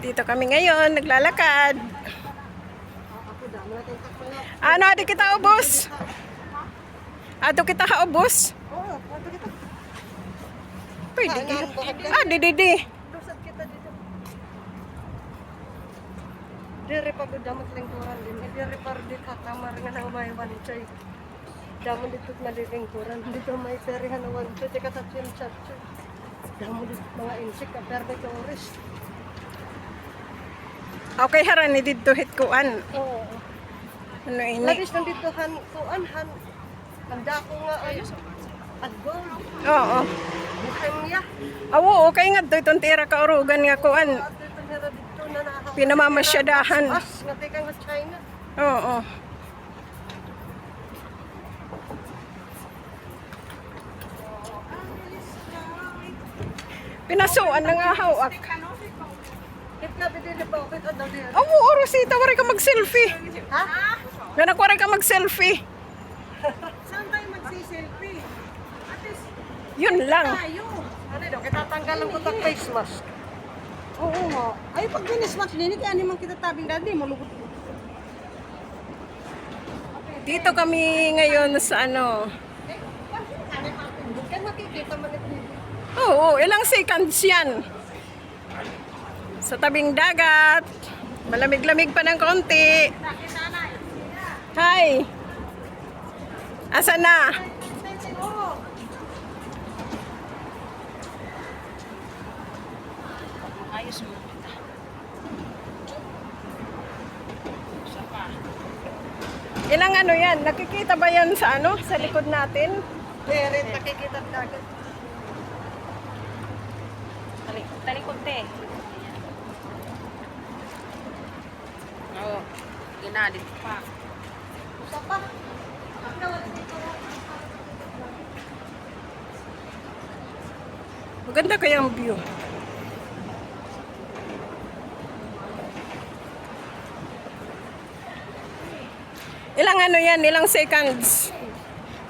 Dito kami ngayon, naglalakad. Ano, adi kita ubos? Ato kita kaubos? Oo, pwede kita. Pwede. Ah, di, di, di. Kita dito. Diri pa ko damot lingkuran din. Eh, Diri pa rin ka nga nang may wanchay. Damot dito na lingkuran. Dito may perihan na wanchay. Tika sa chin dito mga insik ka pero dito oris. Okay, haran ni dito hit kuan. Oo. Ano ini? Labis nandito han kuan han. Handa ko nga. At gold. Oo. Buhay niya. Awo, okay nga to itong tira ka orugan nga kuan. Dito. Pinamamasyadahan. As, nga tika nga China. Oo. Pinasuan na kit daw diyan. Awo, Rosita, wari ka mag-selfie. Ha? Ganak wari ka mag-selfie. Saan tayo least Yun lang. tayo. Ano daw, kitatanggalan ko tag face mask. Oo nga. Ay, pag binismask din, kaya naman kita tabing dati, malugot. Dito kami ngayon sa ano. Eh, Kaya makikita ito. Oo, ilang seconds yan. Sa tabing dagat. Malamig-lamig pa ng konti. Hi. Asa na? Ilang ano yan? Nakikita ba yan sa ano? Sa likod natin? Meron, nakikita dagat. Talikod te. Oo. Ginalit pa. Isa pa. Maganda kaya ang view. Ilang ano yan? Ilang seconds?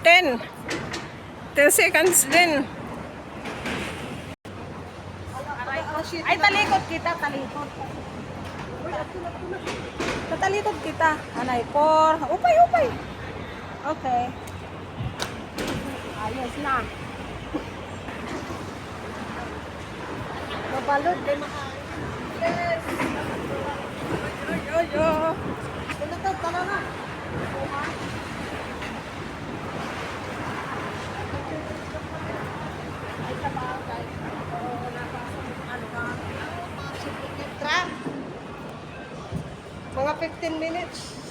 10. 10 seconds din. Ay, talikod kita, talikod. Tatalikod kita. Anay, por. Upay, upay. Okay. Ayos na. Mabalot, di makain. Yes! Ay, ay, ay. Ito to, tala na. Mga 15 minutes.